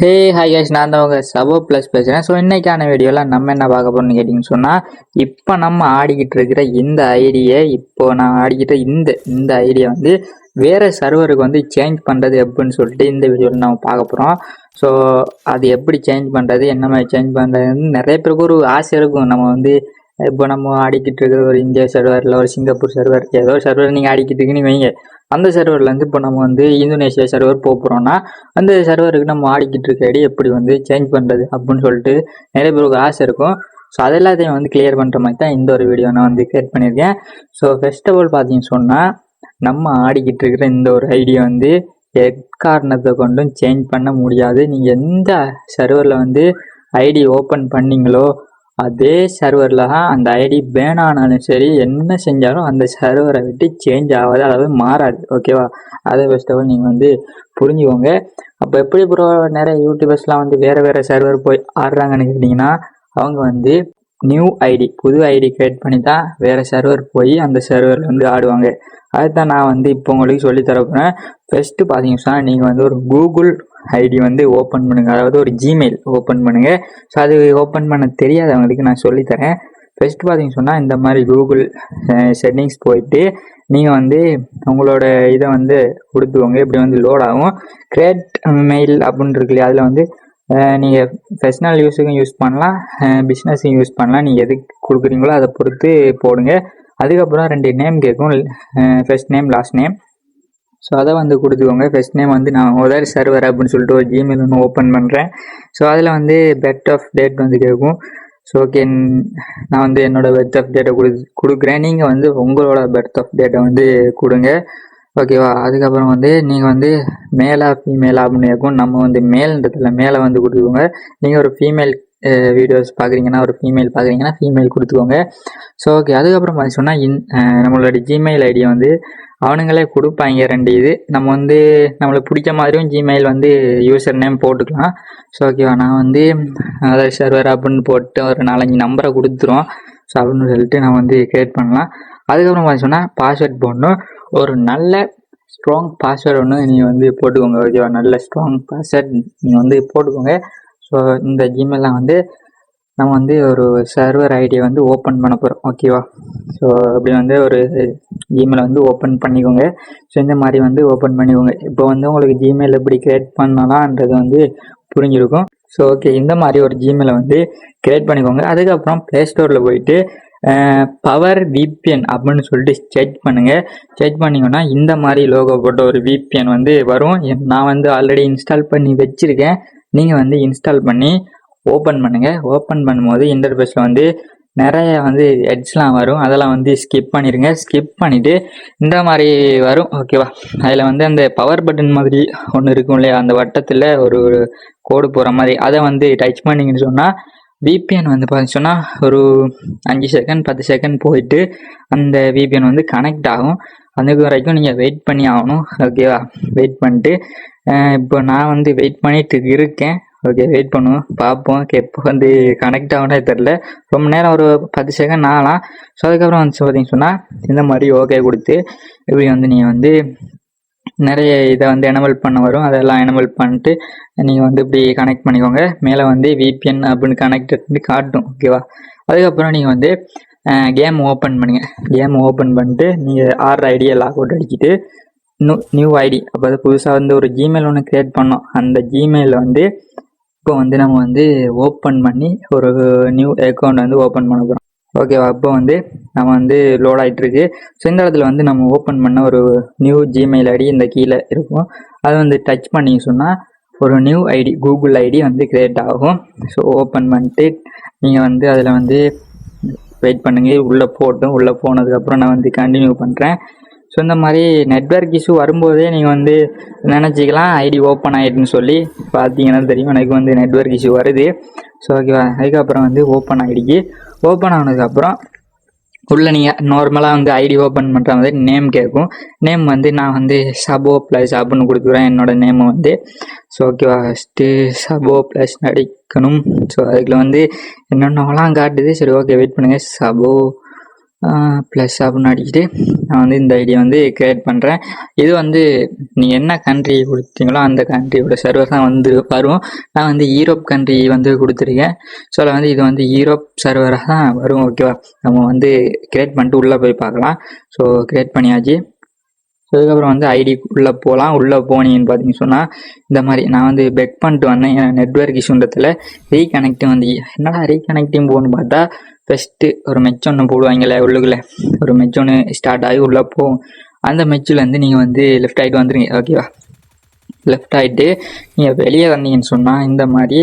Hey hi guys நான் தான் உங்கள் சபோ ப்ளஸ் பேசுகிறேன் ஸோ இன்றைக்கான வீடியோவில் நம்ம என்ன பார்க்க போகிறோம்னு கேட்டிங்கன்னு சொன்னால் இப்போ நம்ம ஆடிக்கிட்டு இருக்கிற இந்த ஐடியை இப்போ நான் ஆடிக்கிட்ட இந்த இந்த ஐடியா வந்து வேறு சர்வருக்கு வந்து சேஞ்ச் பண்ணுறது எப்படின்னு சொல்லிட்டு இந்த வீடியோவில் நம்ம பார்க்க போகிறோம் ஸோ அது எப்படி சேஞ்ச் பண்ணுறது என்ன மாதிரி சேஞ்ச் பண்ணுறதுன்னு நிறைய பேருக்கு ஒரு ஆசை இருக்கும். நம்ம வந்து இப்போ நம்ம ஆடிக்கிட்டு இருக்கிற ஒரு இந்தியா சர்வர் இல்லை ஒரு சிங்கப்பூர் சர்வர் ஏதோ ஒரு சர்வர் நீங்கள் ஆடிக்கிட்டு இருக்குன்னு வைங்க. அந்த சர்வர்லேருந்து இப்போ நம்ம வந்து இந்தோனேஷியா சர்வர் போக போகிறோம்னா அந்த சர்வருக்கு நம்ம ஆடிக்கிட்டு இருக்க ஐடி எப்படி வந்து சேஞ்ச் பண்ணுறது அப்படின்னு சொல்லிட்டு நிறைய பேருக்கு ஆசை இருக்கும். ஸோ அது எல்லாத்தையும் வந்து கிளியர் பண்ணுற மாதிரி தான் இந்த ஒரு வீடியோ நான் வந்து கிரியேட் பண்ணியிருக்கேன். ஸோ ஃபர்ஸ்ட் ஆஃப் ஆல் பார்த்தீங்கன்னு சொன்னால் நம்ம ஆடிக்கிட்டு இருக்கிற இந்த ஒரு ஐடியா வந்து எக்காரணத்தை கொண்டும் சேஞ்ச் பண்ண முடியாது. நீங்கள் எந்த சர்வரில் வந்து ஐடி ஓப்பன் பண்ணீங்களோ அதே சர்வரில் தான் அந்த ஐடி பேன் ஆனாலும் சரி என்ன செஞ்சாலும் அந்த சர்வரை விட்டு சேஞ்ச் ஆகாது அதாவது மாறாது. ஓகேவா அதை ஃபஸ்ட் ஆஃப் ஆல் நீங்கள் வந்து புரிஞ்சுக்கோங்க. அப்போ எப்படி ப்ரோ நிறைய யூடியூபர்ஸ்லாம் வந்து வேறு வேறு சர்வர் போய் ஆடுறாங்கன்னு கேட்டிங்கன்னா அவங்க வந்து நியூ ஐடி புது ஐடி கிரியேட் பண்ணி தான் வேறு சர்வர் போய் அந்த சர்வரில் வந்து ஆடுவாங்க. அதுதான் நான் வந்து இப்போ உங்களுக்கு சொல்லி தரப்போகிறேன் ஃபஸ்ட்டு பார்த்தீங்கன்னா நீங்கள் வந்து ஒரு கூகுள் ஐடி வந்து ஓப்பன் பண்ணுங்கள் அதாவது ஒரு ஜிமெயில் ஓப்பன் பண்ணுங்கள் ஸோ அது ஓப்பன் பண்ண தெரியாதவங்களுக்கு நான் சொல்லித்தரேன். ஃபஸ்ட்டு பார்த்தீங்கன்னு சொன்னால் இந்த மாதிரி கூகுள் செட்டிங்ஸ் போயிட்டு நீங்கள் வந்து உங்களோட இதை வந்து கொடுத்துக்கோங்க இப்படி வந்து லோட் ஆகும். கிரேட் மெயில் அப்படின்னு இருக்கு இல்லையா? அதில் வந்து நீங்கள் பர்சனல் யூஸுக்கும் யூஸ் பண்ணலாம். பிஸ்னஸுக்கும் யூஸ் பண்ணலாம். நீங்கள் எதுக்கு கொடுக்குறீங்களோ அதை பொறுத்து போடுங்க. அதுக்கப்புறம் ரெண்டு நேம் கேட்கும். First name last name so அதை வந்து கொடுத்துக்கோங்க. ஃபஸ்ட் நேம் வந்து நான் உதர் சர்வர் அப்படின்னு சொல்லிட்டு ஒரு ஜிமெயில் ஒன்று ஓப்பன் பண்ணுறேன் ஸோ அதில் வந்து பெர்த் ஆஃப் டேட் வந்து கேட்கும் ஸோ ஓகே நான் வந்து என்னோடய பெர்த் ஆஃப் டேட்டை கொடு கொடுக்குறேன். நீங்கள் வந்து உங்களோட பெர்த் ஆஃப் டேட்டை வந்து கொடுங்க. ஓகேவா அதுக்கப்புறம் வந்து நீங்கள் வந்து மேலாக ஃபீமேலாக அப்படின்னு கேட்கும் நம்ம வந்து மேல்ன்றதில் மேலே வந்து கொடுத்துக்கோங்க. நீங்கள் ஒரு ஃபீமேல் வீடியோஸ் பார்க்குறீங்கன்னா ஒரு ஃபீமேல் பார்க்குறீங்கன்னா ஃபீமேல் கொடுத்துக்கோங்க. ஸோ ஓகே அதுக்கப்புறம் பார்த்து சொன்னால் இன் நம்மளோட ஜிமெயில் ஐடியை வந்து அவனுங்களே கொடுப்பாங்க ரெண்டு இது. நம்ம வந்து நம்மளுக்கு பிடிச்ச மாதிரியும் ஜிமெயில் வந்து யூசர் நேம் போட்டுக்கலாம். ஸோ ஓகேவா நான் வந்து அதர் சர்வர் அப்படின்னு போட்டு ஒரு நாலஞ்சு நம்பரை கொடுத்துரும் ஸோ அப்படின்னு சொல்லிட்டு நான் வந்து கிரியேட் பண்ணலாம். அதுக்கப்புறம் பார்த்து சொன்னால் பாஸ்வேர்ட் போடணும். ஒரு நல்ல ஸ்ட்ராங் பாஸ்வேர்டு ஒன்று நீங்கள் வந்து போட்டுக்கோங்க ஓகேவா நல்ல ஸ்ட்ராங் பாஸ்வேர்ட் நீங்கள் வந்து போட்டுக்கோங்க. ஸோ இந்த ஜிமெயிலில் வந்து நம்ம வந்து ஒரு சர்வர் ஐடியை வந்து ஓப்பன் பண்ண போகிறோம் ஓகேவா ஸோ அப்படி வந்து ஒரு ஜிமெயில் வந்து ஓப்பன் பண்ணிக்கோங்க. ஸோ இந்த மாதிரி வந்து ஓப்பன் பண்ணிக்கோங்க. இப்போ வந்து உங்களுக்கு ஜிமெயில் எப்படி கிரியேட் பண்ணலான்றது வந்து புரிஞ்சிருக்கும். ஸோ ஓகே இந்த மாதிரி ஒரு ஜிமெயிலை வந்து கிரியேட் பண்ணிக்கோங்க. அதுக்கப்புறம் ப்ளே ஸ்டோரில் போயிட்டு பவர் விபிஎன் அப்படின்னு சொல்லிட்டு செக் பண்ணுங்கள் செக் பண்ணிங்கன்னா இந்த மாதிரி லோகோ போட்ட ஒரு விபிஎன் வந்து வரும். நான் வந்து ஆல்ரெடி இன்ஸ்டால் பண்ணி வச்சுருக்கேன். நீங்கள் வந்து இன்ஸ்டால் பண்ணி ஓப்பன் பண்ணுங்கள் ஓப்பன் பண்ணும்போது இன்டர்ஃபேஸில் வந்து நிறைய வந்து எட்ஸ்லாம் வரும். அதெல்லாம் வந்து ஸ்கிப் பண்ணிடுங்க ஸ்கிப் பண்ணிவிட்டு இந்த மாதிரி வரும். ஓகேவா அதில் வந்து அந்த பவர் பட்டன் மாதிரி ஒன்று இருக்கும் இல்லையா? அந்த வட்டத்தில் ஒரு கோடு போகிற மாதிரி. அதை வந்து டச் பண்ணிங்கன்னு சொன்னால் விபிஎன் வந்து பார்த்தீங்கன்னா ஒரு அஞ்சு செகண்ட் பத்து செகண்ட் போயிட்டு அந்த விபிஎன் வந்து கனெக்ட் ஆகும். அதுக்கு வரைக்கும் நீங்கள் வெயிட் பண்ணி ஆகணும். ஓகேவா வெயிட் பண்ணிட்டு இப்போ நான் வந்து வெயிட் பண்ணிட்டு இருக்கேன். ஓகே வெயிட் பண்ணுவோம் பார்ப்போம். எப்போ வந்து கனெக்ட் ஆகுனே தெரில ரொம்ப நேரம் ஒரு பத்து செகண்ட் ஆகலாம். ஸோ அதுக்கப்புறம் வந்து பார்த்தீங்கன்னு சொன்னால் இந்த மாதிரி ஓகே கொடுத்து இப்படி வந்து நீங்கள் வந்து நிறைய இதை வந்து எனபிள் பண்ண வரும். அதெல்லாம் எனமல் பண்ணிட்டு நீங்கள் வந்து இப்படி கனெக்ட் பண்ணிக்கோங்க. மேலே வந்து விபிஎன் அப்படின்னு கனெக்ட் காட்டும் ஓகேவா அதுக்கப்புறம் நீங்கள் வந்து கேம் ஓப்பன் பண்ணுங்கள் கேம் ஓப்பன் பண்ணிட்டு நீங்கள் ஆர்டர் ஐடியை லாக் அவுட் அடிச்சுட்டு நியூ நியூ ஐடி அப்போ அது புதுசாக வந்து ஒரு ஜிமெயில் ஒன்று க்ரியேட் பண்ணோம். அந்த ஜிமெயிலில் வந்து இப்போ வந்து நம்ம வந்து ஓப்பன் பண்ணி ஒரு நியூ அக்கௌண்ட் வந்து ஓப்பன் பண்ண போகிறோம் ஓகேவா அப்போ வந்து நம்ம வந்து லோட் ஆகிட்டுருக்கு ஸோ இந்த இடத்துல வந்து நம்ம ஓப்பன் பண்ண ஒரு நியூ ஜிமெயில் ஐடி இந்த கீழே இருக்கும். அதை வந்து டச் பண்ணி சொன்னால் ஒரு நியூ ஐடி கூகுள் ஐடி வந்து க்ரியேட் ஆகும். ஸோ ஓப்பன் பண்ணிட்டு நீங்கள் வந்து அதில் வந்து வெயிட் பண்ணுங்கள் உள்ளே போட்டும். உள்ளே போனதுக்கப்புறம் நான் வந்து கண்டினியூ பண்ணுறேன் ஸோ இந்த மாதிரி நெட்ஒர்க் இஷ்யூ வரும்போதே நீங்கள் வந்து நினச்சிக்கலாம் ஐடி ஓப்பன் ஆகிட்டுன்னு சொல்லி. பார்த்தீங்கன்னா தெரியும் எனக்கு வந்து நெட்ஒர்க் இஷ்யூ வருது. ஸோ ஓகேவா அதுக்கப்புறம் வந்து ஓப்பன் ஆகிடுச்சு ஓப்பன் ஆனதுக்கப்புறம் உள்ளே நீங்கள் நார்மலாக வந்து ஐடி ஓப்பன் பண்ணுற மாதிரி நேம் கேட்கும். நேம் வந்து நான் வந்து சபோ ப்ளஸ் அப்படின்னு கொடுத்துக்குறேன் என்னோடய நேமை வந்து. ஸோ ஓகேவா ஃபஸ்ட்டு சபோ ப்ளஸ் நடிக்கணும். ஸோ அதுக்குள்ள வந்து என்னென்னலாம் காட்டுது? சரி ஓகே வெயிட் பண்ணுங்கள் சபோ ப்ளஸ் அப்படின்னு அடிச்சுட்டு நான் வந்து இந்த ஐடியா வந்து கிரியேட் பண்ணுறேன் இது வந்து நீங்கள் என்ன கண்ட்ரி கொடுத்தீங்களோ அந்த கண்ட்ரியோட சர்வர் தான் வந்து வரும். நான் வந்து ஈரோப் கண்ட்ரி வந்து கொடுத்துருக்கேன். ஸோ அதில் வந்து இது வந்து ஈரோப் சர்வராக தான் வரும் ஓகேவா நம்ம வந்து கிரியேட் பண்ணிட்டு உள்ளே போய் பார்க்கலாம். ஸோ கிரியேட் பண்ணியாச்சு. ஸோ அதுக்கப்புறம் வந்து ஐடி உள்ளே போகலாம் உள்ளே போனீங்கன்னு பார்த்தீங்கன்னு சொன்னால் இந்த மாதிரி நான் வந்து பெக் பண்ணிட்டு வந்தேன். ஏன்னா நெட்ஒர்க் இஷ்யூன்றதில் ரீகனெக்டிங் வந்து என்னடா ரீகனெக்டிங் போகணும்னு பார்த்தா ஃபஸ்ட்டு ஒரு மெச் ஒன்று போடுவாங்கல்ல உள்ளுக்குள்ளே. ஒரு மெச் ஒன்று ஸ்டார்ட் ஆகி உள்ளே போகும். அந்த மெச்சிலேருந்து நீங்கள் வந்து லெஃப்ட் ஆகிட்டு வந்துடுங்க ஓகேவா லெஃப்ட் ஆகிட்டு நீங்கள் வெளியே வந்தீங்கன்னு சொன்னால் இந்த மாதிரி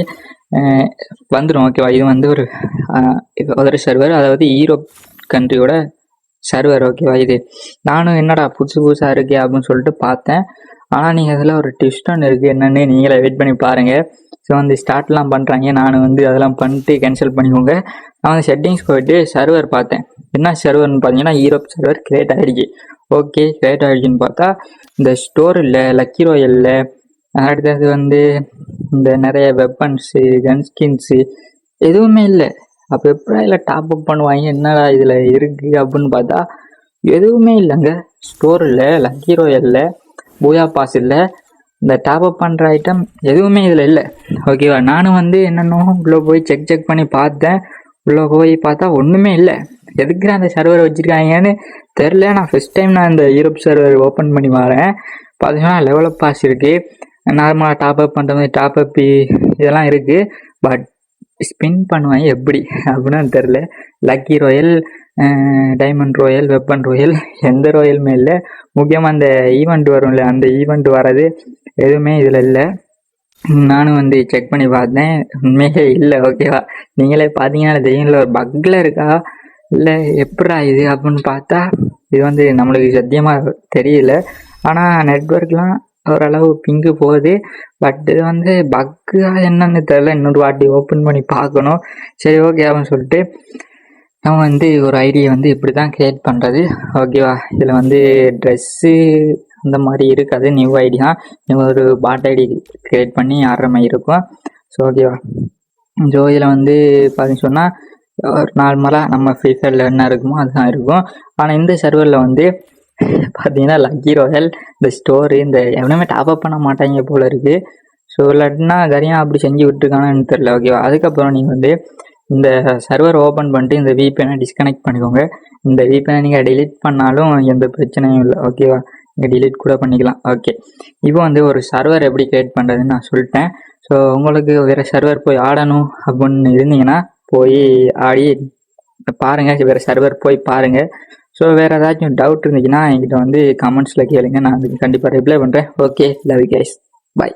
வந்துடும் ஓகேவா இது வந்து ஒரு ஒரு சர்வர் அதாவது ஈரோப் கண்ட்ரியோட சர்வர் ஓகேவா இது? நானும் என்னடா புதுசு புதுசாக இருக்கே அப்படின்னு சொல்லிட்டு பார்த்தேன். ஆனால் நீங்கள் அதில் ஒரு ட்விஸ்ட் ஒன்று இருக்குது என்னென்னு நீங்களே வெயிட் பண்ணி பாருங்கள் ஸோ வந்து ஸ்டார்ட்லாம் பண்ணுறாங்க நானும் வந்து அதெல்லாம் பண்ணிட்டு கேன்சல் பண்ணிக்கோங்க. நான் வந்து செட்டிங்ஸ் போயிட்டு சர்வர் பார்த்தேன். என்ன சர்வர்னு பார்த்தீங்கன்னா ஈரோப் சர்வர் கிரியேட் ஆகிடுச்சு ஓகே கிரியேட் ஆகிடுச்சின்னு பார்த்தா இந்த ஸ்டோர் இல்லை லக்கி ரோயல்ல அடுத்தது வந்து இந்த நிறைய வெப்பன்ஸு கன் ஸ்கின்ஸு எதுவுமே இல்லை. அப்போ எப்படா இல்லை டாப் அப் பண்ணுவாங்க? என்னடா இதில் இருக்குது அப்படின்னு பார்த்தா எதுவுமே இல்லைங்க. ஸ்டோர் இல்லை லக்கி ரோயலில் பூயா பாஸ் இல்லை. இந்த டாப் அப் பண்ணுற ஐட்டம் எதுவுமே இதில் இல்லை. ஓகேவா நானும் வந்து என்னென்னோ உள்ளே போய் செக் செக் பண்ணி பார்த்தேன். உள்ளே போய் பார்த்தா ஒன்றுமே இல்லை. எதுக்கு அந்த சர்வர் வச்சுருக்காங்கன்னு தெரில நான் ஃபஸ்ட் டைம் நான் இந்த யூரோப் சர்வர் ஓப்பன் பண்ணி வரேன் பார்த்தீங்கன்னா லெவலப் பாஸ் இருக்குது நார்மலாக டாப் அப் பண்ணுற மாதிரி டாப் அப் இதெல்லாம் இருக்குது பட் ஸ்பின் பண்ணுவேன் எப்படி? அப்படின்னு தெரில lucky royal diamond royal weapon royal எந்த ராயலுமே இல்லை. முக்கியமாக அந்த ஈவெண்ட் வரும்ல அந்த ஈவெண்ட் வர்றது எதுவுமே இதில் இல்லை. நானும் வந்து செக் பண்ணி பார்த்தேன். உண்மையே இல்லை ஓகேவா நீங்களே பார்த்தீங்கன்னா தெரியும்ல ஒரு பக்கில் இருக்கா? இல்லை எப்படா இது அப்படின்னு பார்த்தா இது வந்து நம்மளுக்கு சத்தியமாக தெரியல. ஆனால் நெட்ஒர்க்லாம் ஓரளவு பிங்கு போகுது. பட் இது வந்து பக்கு என்னன்னு தெரியல. இன்னொரு வாட்டி ஓப்பன் பண்ணி பார்க்கணும். சரி ஓகே அப்படின்னு சொல்லிட்டு நம்ம வந்து ஒரு ஐடியை வந்து இப்படி தான் க்ரியேட் பண்ணுறது ஓகேவா இதில் வந்து ட்ரெஸ்ஸு அந்த மாதிரி இருக்காது. நியூ ஐடியா நீ ஒரு பாட் ஐடி க்ரியேட் பண்ணி ஆடுற மாதிரி இருக்கும். ஸோ ஓகேவா ஸோ இதில் வந்து பார்த்தீங்கன்னு சொன்னால் ஒரு நார்மலாக நம்ம ஃப்ரீ ஃபயரில் என்ன இருக்குமோ அதுதான் இருக்கும். ஆனால் இந்த சர்வரில் வந்து பார்த்தீங்கன்னா லக்கி ராயல் இந்த ஸ்டோரு இந்த எவனுமே டாப் அப் பண்ண மாட்டாங்க போல் இருக்குது ஸோ இல்லாட்டினா கரியா அப்படி செஞ்சு விட்டுருக்கானு தெரில ஓகேவா அதுக்கப்புறம் நீங்கள் வந்து இந்த சர்வர் ஓப்பன் பண்ணிட்டு இந்த விபிஎனை டிஸ்கனெக்ட் பண்ணிக்கோங்க. இந்த விபிஎனை நீங்கள் டிலீட் பண்ணாலும் எந்த பிரச்சனையும் இல்லை. ஓகேவா நீங்கள் டிலீட் கூட பண்ணிக்கலாம். ஓகே இப்போ வந்து ஒரு சர்வர் எப்படி கிரியேட் பண்ணுறதுன்னு நான் சொல்லிட்டேன். ஸோ உங்களுக்கு வேறு சர்வர் போய் ஆடணும் அப்படின்னு இருந்தீங்கன்னா போய் ஆடி பாருங்கள் வேறு சர்வர் போய் பாருங்கள் ஸோ வேறு ஏதாச்சும் டவுட் இருந்துச்சுன்னா என்கிட்ட வந்து கமெண்ட்ஸில் கேளுங்க. நான் அதுக்கு கண்டிப்பாக ரிப்ளை பண்ணுறேன் ஓகே லவ் கைஸ் பை